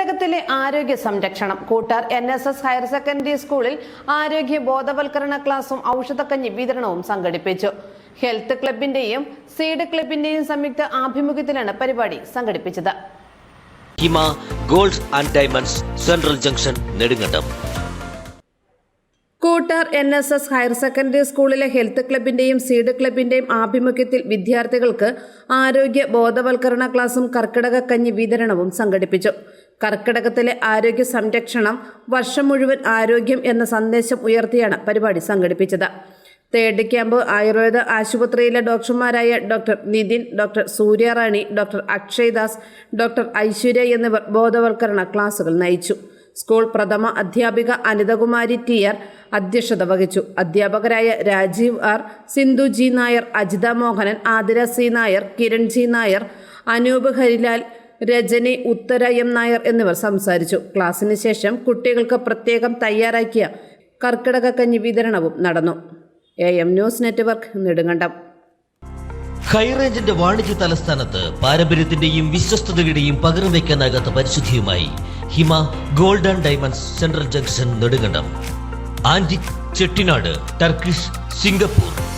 കർക്കിടകത്തിലെ ആരോഗ്യ സംരക്ഷണം. Koottar N S S higher secondary സ്കൂളിൽ ആരോഗ്യ ബോധവൽക്കരണ ക്ലാസും ഔഷധക്കഞ്ഞി വിതരണവും സംഘടിപ്പിച്ചു. ഹെൽത്ത് ക്ലബിന്റെയും സീഡ് ക്ലബിന്റെയും സംയുക്ത ആഭിമുഖ്യത്തിലാണ് പരിപാടി സംഘടിപ്പിച്ചത്. Hima gold and diamonds central junction Nedumkandam. Koottar N S S higher secondary സ്കൂളിലെ ഹെൽത്ത് ക്ലബിന്റെയും സീഡ് ക്ലബിന്റെയും ആഭിമുഖ്യത്തിൽ വിദ്യാർത്ഥികൾക്ക് ആരോഗ്യ ബോധവൽക്കരണ ക്ലാസും കർക്കിടക കഞ്ഞി വിതരണവും സംഘടിപ്പിച്ചു. കർക്കിടകത്തിലെ ആരോഗ്യ സംരക്ഷണം വർഷം മുഴുവൻ ആരോഗ്യം എന്ന സന്ദേശം ഉയർത്തിയാണ് പരിപാടി സംഘടിപ്പിച്ചത്. തേർഡ് ക്യാമ്പ് ആയുർവേദ ആശുപത്രിയിലെ ഡോക്ടർമാരായ doctor Nithin doctor Suryarani doctor Akshay Das doctor Aishwarya എന്നിവർ ബോധവൽക്കരണ ക്ലാസുകൾ നയിച്ചു. സ്കൂൾ പ്രഥമ അധ്യാപിക അനിതകുമാരി ടി ആർ അധ്യക്ഷത വഹിച്ചു. അധ്യാപകരായ Rajeev R Sindhu G Nair Ajitha Mohanan Athira C Nair Kiran G Nair Anoop Harilal Rajani Uthara M Nair എന്നിവർ സംസാരിച്ചു. ക്ലാസ്സിന് ശേഷം കുട്ടികൾക്ക് പ്രത്യേകം തയ്യാറാക്കിയ കർക്കിടക കഞ്ഞി വിതരണവും നടന്നു. A M news network Nedumkandam. ഹൈറേഞ്ചിന്റെ വാണിജ്യ തലസ്ഥാനത്ത് പാരമ്പര്യത്തിന്റെയും വിശ്വസ്തതയുടെയും പകരം വയ്ക്കാനാകാത്ത പരിശുദ്ധിയുമായി Hima golden diamonds central junction Nedumkandam. Antique Chettinad Turkish Singapore.